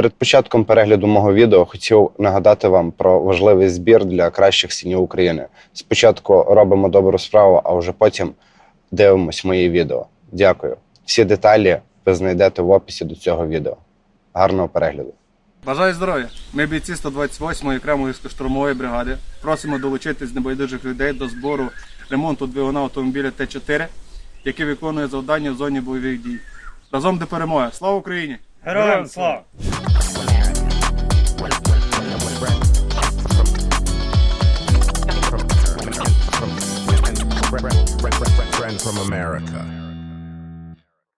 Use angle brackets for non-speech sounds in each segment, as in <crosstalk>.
Перед початком перегляду мого відео хотів нагадати вам про важливий збір для кращих синів України. Спочатку робимо добру справу, а вже потім дивимось мої відео. Дякую. Всі деталі ви знайдете в описі до цього відео. Гарного перегляду! Бажаю здоров'я! Ми бійці 128-ї окремої штурмової бригади. Просимо долучитись небайдужих людей до збору ремонту двигуна автомобіля Т4, який виконує завдання в зоні бойових дій. Разом до перемоги! Слава Україні! Героям слава! From America.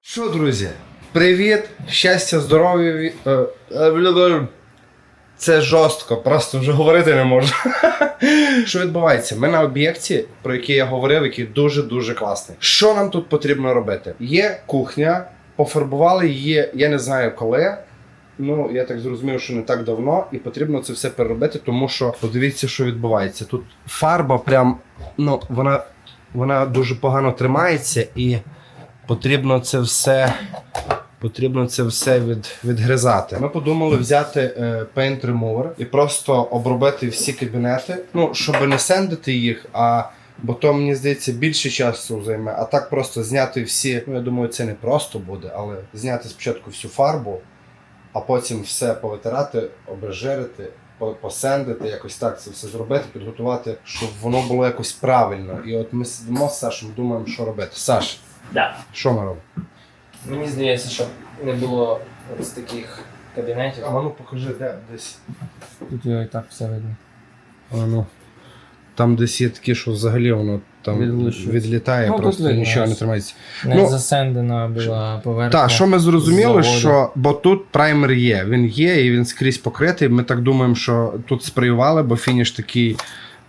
Що, друзі? Привіт, щастя, здоров'я. е, е. Це жорстко, просто вже говорити не можу. <laughs> Що відбувається? Ми на об'єкті, про який я говорив, який дуже-дуже класний. Що нам тут потрібно робити? Є кухня, пофарбували її, я не знаю коли. Ну, я так зрозумів, що не так давно, і потрібно це все переробити, тому що подивіться, що відбувається. Тут фарба прям, ну, вона, вона дуже погано тримається, і потрібно це все. Потрібно це все від, відгризати. Ми подумали взяти е, Paint Remover і просто обробити всі кабінети, ну, щоб не сендити їх, а бо то мені здається більше часу займе. А так просто зняти всі. Ну я думаю, це не просто буде, але зняти спочатку всю фарбу, а потім все повитирати, обезжирити, посендити, якось так це все зробити, підготувати, щоб воно було якось правильно. І от ми сидимо з Сашем, думаємо, що робити. Саш, Да. що ми робимо? Мені здається, щоб не було ось таких кабінетів. А ну покажи, де десь. Тут його і так все видно. А ну. Там десь є такі, що взагалі воно там відлітає, Ну, тут просто видно, нічого не тримається. Не Ну, засендена була поверхня. Так, що ми зрозуміли, заводу. що бо тут праймер є. Він є і він скрізь покритий. Ми так думаємо, що тут спреювали, бо фініш такий.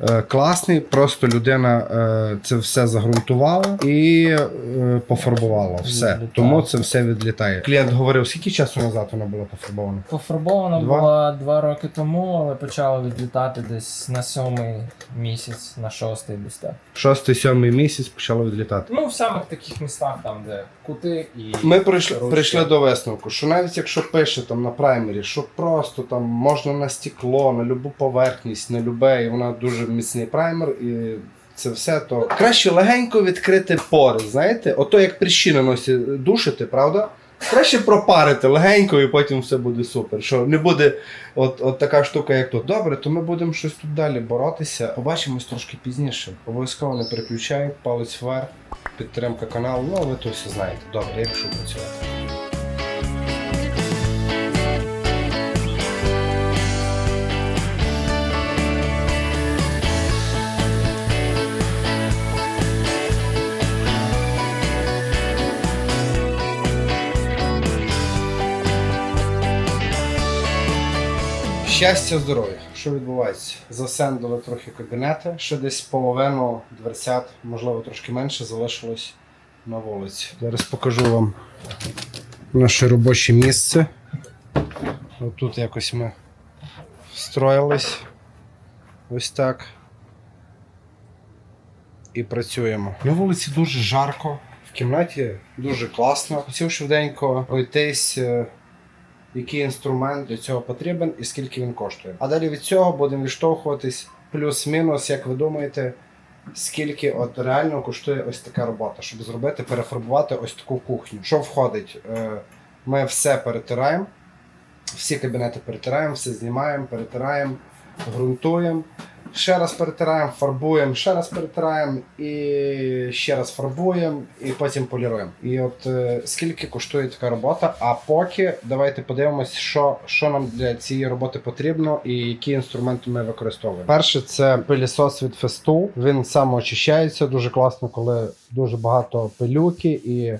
Е, Класний, просто людина е, це все загрунтувала і е, пофарбувала. Все. Відлітає. Тому це все відлітає. Клієнт говорив, скільки часу назад вона була пофарбована? Пофарбована Два? була два роки тому, але почала відлітати десь на сьомий місяць, на шостий десь так. Шостий, сьомий місяць почало відлітати. Ну, в самих таких містах, там, де кути і. Ми прийшли, ручки. прийшли до висновку, що навіть якщо пише там на праймері, що просто там можна на стекло, на любу поверхність, на любе, і вона дуже міцний праймер, і це все, то краще легенько відкрити пори, знаєте? Ото як прищі на носі душити, правда? Краще пропарити легенько і потім все буде супер. Що не буде от, от така штука, як тут. Добре, то ми будемо щось тут далі боротися. Побачимось трошки пізніше. Обов'язково не переключай, палець вверх, підтримка каналу. Ну, ви то все знаєте. Добре, я пішов працювати. Щастя, здоров'я. Що відбувається? Засендили трохи кабінети, ще десь половину дверцят, можливо, трошки менше, залишилось на вулиці. Зараз покажу вам наше робоче місце. Тут якось ми встроїлись. Ось так. І працюємо. На вулиці дуже жарко, в кімнаті дуже класно. Хотів швиденько пройтись. Який інструмент для цього потрібен і скільки він коштує. А далі від цього будемо відштовхуватись плюс-мінус, як ви думаєте, скільки от реально коштує ось така робота, щоб зробити, перефарбувати ось таку кухню. Що входить? Е, Ми все перетираємо, всі кабінети перетираємо, все знімаємо, перетираємо, ґрунтуємо. Ще раз перетираємо, фарбуємо, ще раз перетираємо і ще раз фарбуємо, і потім поліруємо. І от е, скільки коштує така робота. А поки давайте подивимось, що, що нам для цієї роботи потрібно і які інструменти ми використовуємо. Перше, це пилісос від Festool. Він самоочищається дуже класно, коли дуже багато пилюки і.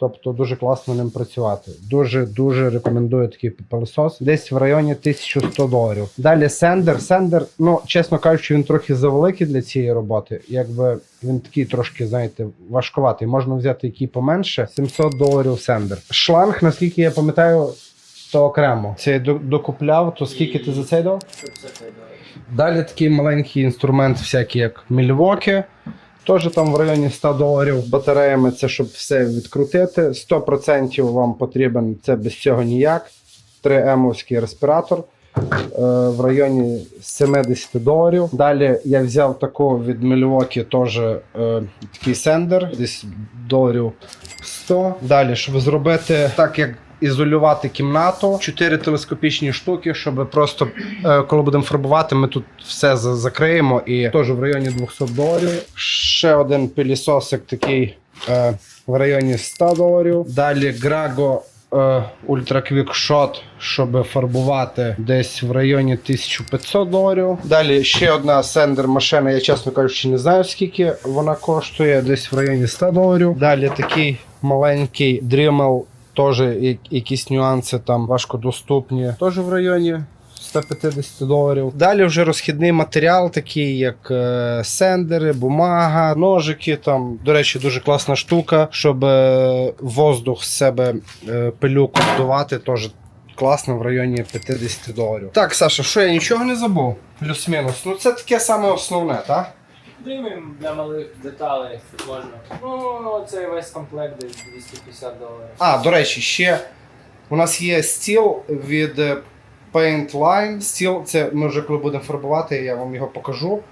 Тобто дуже класно ним працювати. Дуже дуже рекомендую такий пилосос. Десь в районі 1100 доларів. Далі сендер. Сендер, ну чесно кажучи, він трохи завеликий для цієї роботи. Якби він такий трошки, знаєте, важкуватий. Можна взяти який поменше. 700 доларів сендер. Шланг, наскільки я пам'ятаю, то окремо. Це я докупляв, то скільки ти за це дав? Далі такий маленький інструмент, всякий як мільвоки. Теж там в районі 100 доларів батареями, це щоб все відкрутити. 100% вам потрібен, це без цього ніяк. 3М-овський респіратор е, в районі 70 доларів. Далі я взяв таку від Milwaukee теж е, такий сендер, десь доларів 100. Далі, щоб зробити так, як ізолювати кімнату, чотири телескопічні штуки, щоб просто е, коли будемо фарбувати, ми тут все закриємо і теж в районі 200 доларів. Ще один пилісосик такий е, в районі 100 доларів. Далі Grago е, Ultra Quick Shot, щоб фарбувати десь в районі 1500 доларів. Далі ще одна сендер машина, я чесно кажучи, не знаю скільки вона коштує, десь в районі 100 доларів. Далі такий маленький Dremel, теж якісь нюанси там важкодоступні, теж в районі 150 доларів. Далі вже розхідний матеріал, такий як е, сендери, бумага, ножики. Там, до речі, дуже класна штука, щоб е, воздух з себе е, пилюку вдувати, теж класно в районі 50 доларів. Так, Саша, що я нічого не забув? Плюс-мінус. Ну це таке саме основне, так? Димим для малих деталей можна. Ну, цей весь комплект десь 250 доларів. А, до речі, ще у нас є стіл від Paint Line. Стіл, це ми вже коли будемо фарбувати, я вам його покажу.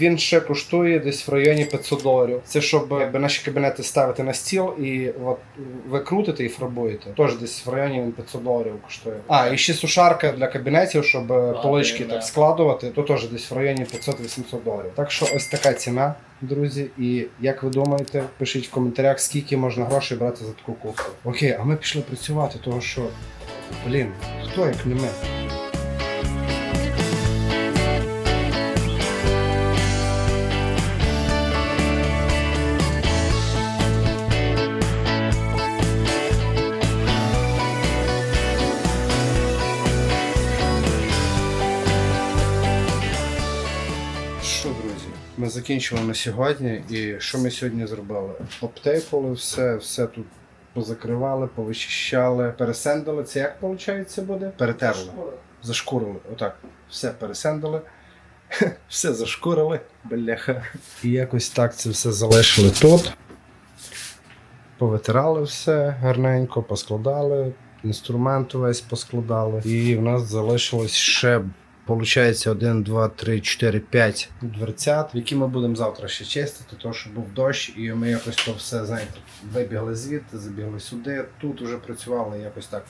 Він ще коштує десь в районі 500 доларів. Це щоб якби, наші кабінети ставити на стіл і от, ви крутите і фарбуєте. Тож десь в районі він 500 доларів коштує. А, і ще сушарка для кабінетів, щоб е, полички так складувати, то теж десь в районі 500-800 доларів. Так що ось така ціна, друзі. І як ви думаєте, пишіть в коментарях, скільки можна грошей брати за таку кухню. Окей, а ми пішли працювати, того що, блін, хто як не ми? Друзі, ми закінчили на сьогодні. І що ми сьогодні зробили? Обтейпали все, все тут позакривали, повичищали, пересендали. Це як виходить буде? Перетерли. Зашкурили. Отак. Все пересендали. <laughs> Все зашкурили, бляха. І якось так це все залишили тут. Повитирали все гарненько, поскладали, інструмент весь поскладали. І в нас залишилось ще Получається 1, 2, 3, 4, 5 дверцят, які ми будемо завтра ще чистити, тому що був дощ, і ми якось то все, знаєте, вибігли звідти, забігли сюди, тут вже працювали якось так.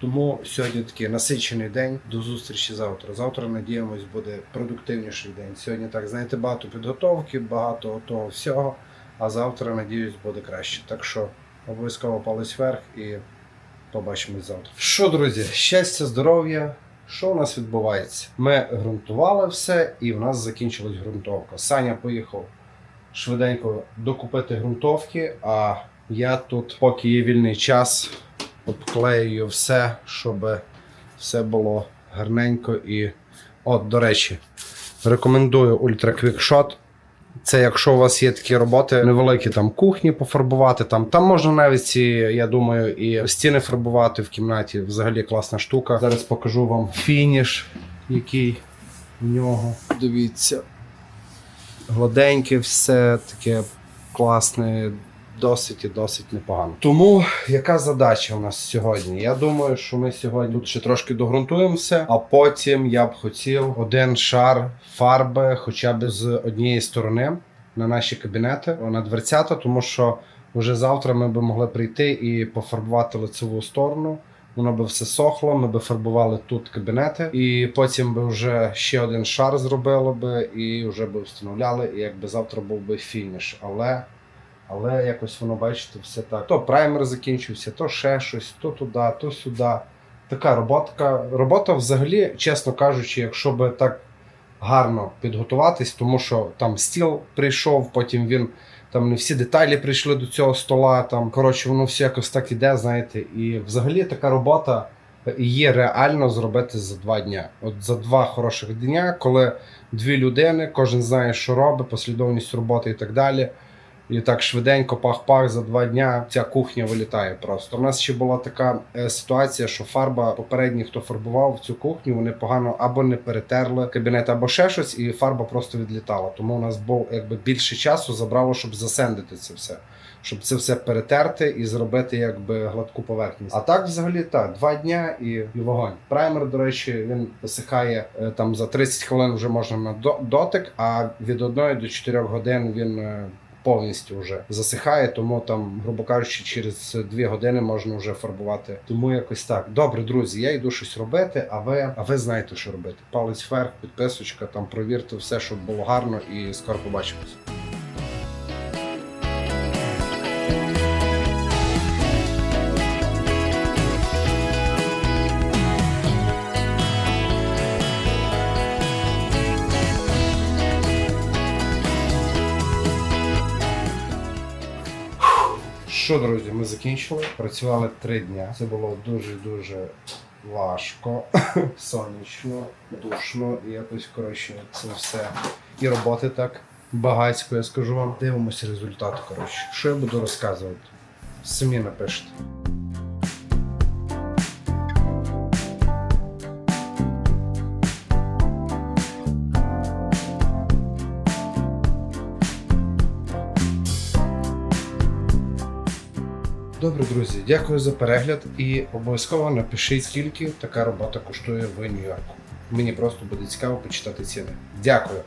Тому сьогодні такий насичений день. До зустрічі завтра. Завтра, надіємось, буде продуктивніший день. Сьогодні так, знаєте, багато підготовки, багато того всього. А завтра, надіюсь, буде краще. Так що обов'язково палець вверх і побачимось завтра. Що, друзі, щастя, здоров'я. Що у нас відбувається? Ми ґрунтували все, і в нас закінчилась ґрунтовка. Саня поїхав швиденько докупити ґрунтовки, а я тут, поки є вільний час, обклеюю все, щоб все було гарненько і. От, до речі, рекомендую Ultra Quick. Це якщо у вас є такі роботи, невеликі там кухні пофарбувати, там, там можна навіть ці, я думаю, і стіни фарбувати в кімнаті. Взагалі класна штука. Зараз покажу вам фініш, який в нього. Дивіться. Гладеньке, все таке класне, досить і досить непогано. Тому яка задача у нас сьогодні? Я думаю, що ми сьогодні тут ще трошки догрунтуємо а потім я б хотів один шар фарби, хоча б з однієї сторони на наші кабінети, на дверцята, тому що вже завтра ми б могли прийти і пофарбувати лицеву сторону. Воно би все сохло, ми би фарбували тут кабінети, і потім би вже ще один шар зробили би, і вже би встановляли, і якби завтра був би фініш. Але але якось воно, бачите, все так. То праймер закінчився, то ще щось, то туди, то сюди. Така роботка. Робота взагалі, чесно кажучи, якщо би так гарно підготуватись, тому що там стіл прийшов, потім він. Там не всі деталі прийшли до цього стола. Там коротше, воно все якось так іде, знаєте. І взагалі така робота є реально зробити за два дня. От за два хороших дня, коли дві людини, кожен знає, що робить, послідовність роботи і так далі. І так швиденько, пах-пах, за два дня ця кухня вилітає просто. У нас ще була така е, ситуація, що фарба попередній, хто фарбував цю кухню, вони погано або не перетерли кабінет, або ще щось, і фарба просто відлітала. Тому у нас був якби більше часу забрало, щоб засендити це все. щоб це все перетерти і зробити якби гладку поверхність. А так, взагалі, так, два дня і, і вогонь. Праймер, до речі, він висихає е, там за 30 хвилин вже можна на до- дотик, а від 1 до 4 годин він. Повністю вже засихає, тому там, грубо кажучи, через 2 години можна вже фарбувати. Тому якось так. Добре, друзі, я йду щось робити, а ви, а ви знаєте, що робити. Палець вверх, підписочка, там провірте все, щоб було гарно, і скоро побачимось. Що, друзі, ми закінчили. Працювали три дні. Це було дуже дуже важко, <laughs> сонячно, душно і якось коротше це все. І роботи так багатько, я скажу вам. Дивимося результат. Коротше, що я буду розказувати? Самі напишете. Добре, друзі, дякую за перегляд і обов'язково напишіть, скільки така робота коштує в Нью-Йорку. Мені просто буде цікаво почитати ціни. Дякую.